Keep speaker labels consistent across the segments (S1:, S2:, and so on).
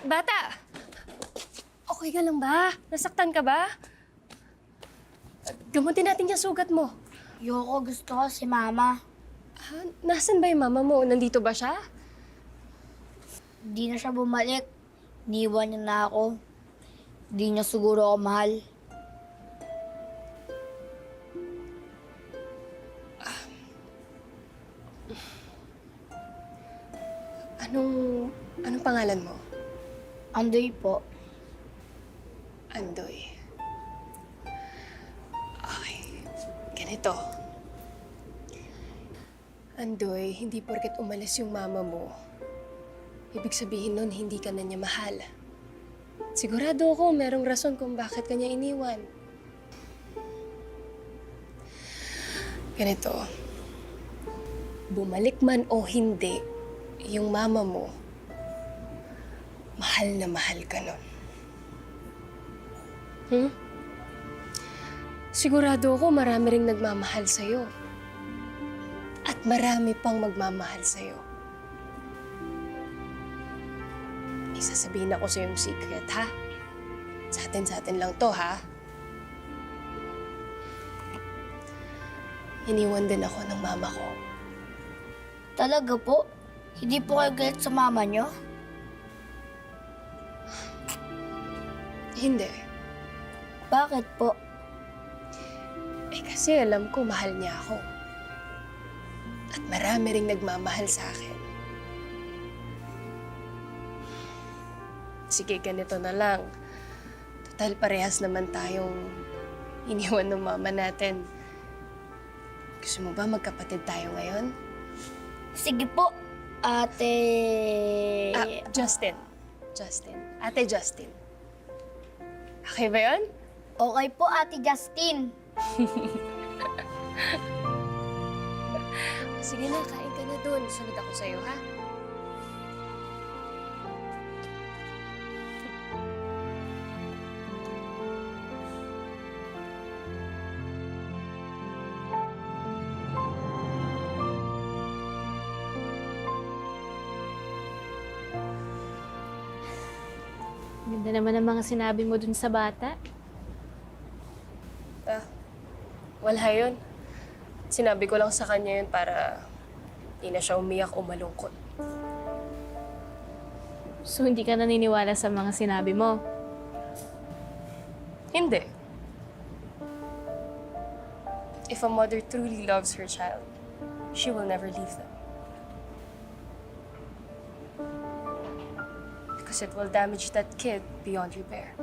S1: Bata! Okay ka lang ba? Nasaktan ka ba? Gamutin natin yung sugat mo.
S2: Yoko, gusto ko si Mama.
S1: Ah, nasan ba yung mama mo? Nandito ba siya?
S2: Di na siya bumalik. Niwan niya na ako. Di niya siguro ako mahal.
S1: Anong, anong pangalan mo?
S2: Andoy po.
S1: Andoy. Okay. Ganito. Andoy, hindi porket umalis yung mama mo, ibig sabihin nun hindi ka na niya mahal. Sigurado ako merong rason kung bakit kanya iniwan. Ganito. Bumalik man o hindi, yung mama mo, mahal na mahal ka nun. Hmm? Sigurado ako marami ring nagmamahal sa'yo. At marami pang magmamahal sa'yo. May sasabihin ako sa yung secret, ha? Sa atin, sa atin lang to, ha? Iniwan din ako ng mama ko.
S2: Talaga po? Hindi po kayo galit sa mama niyo?
S1: Hindi.
S2: Bakit po?
S1: Eh kasi alam ko mahal niya ako. At marami ring nagmamahal sa akin. Sige, ganito na lang. Total parehas naman tayong iniwan ng mama natin. Gusto mo ba magkapatid tayo ngayon?
S2: Sige po, ate...
S1: Ah, Justin. Justin. Ate Justin. Okay ba yun?
S2: Okay po, ate Justin.
S1: Sige na, kain ka na dun. Sunod ako sa'yo, ha?
S3: Ganda naman ang mga sinabi mo dun sa bata.
S1: Ah, wala yun. Sinabi ko lang sa kanya yun para hindi na siya umiyak o malungkot.
S3: So hindi ka naniniwala sa mga sinabi mo.
S1: Hindi. If a mother truly loves her child, she will never leave them. Because it will damage that kid beyond repair.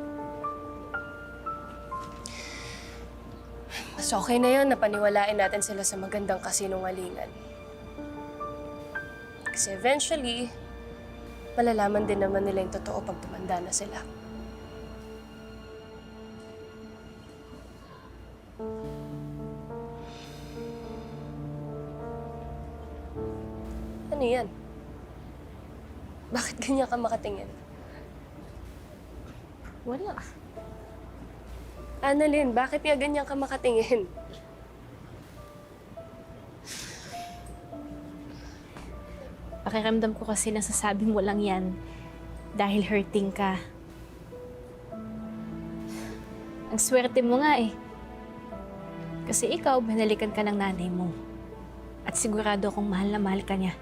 S1: Mas okay na yun na paniwalain natin sila sa magandang kasinungalingan. Kasi eventually, malalaman din naman nila yung totoo pag tumanda na sila. Ano yan? Bakit ganyan ka makatingin?
S3: Wala.
S1: Annalyn, bakit nga ganyan ka makatingin?
S3: Pakiramdam ko kasi nasasabi mo lang yan dahil hurting ka. Ang swerte mo nga eh. Kasi ikaw, binalikan ka ng nanay mo. At sigurado akong mahal na mahal ka niya.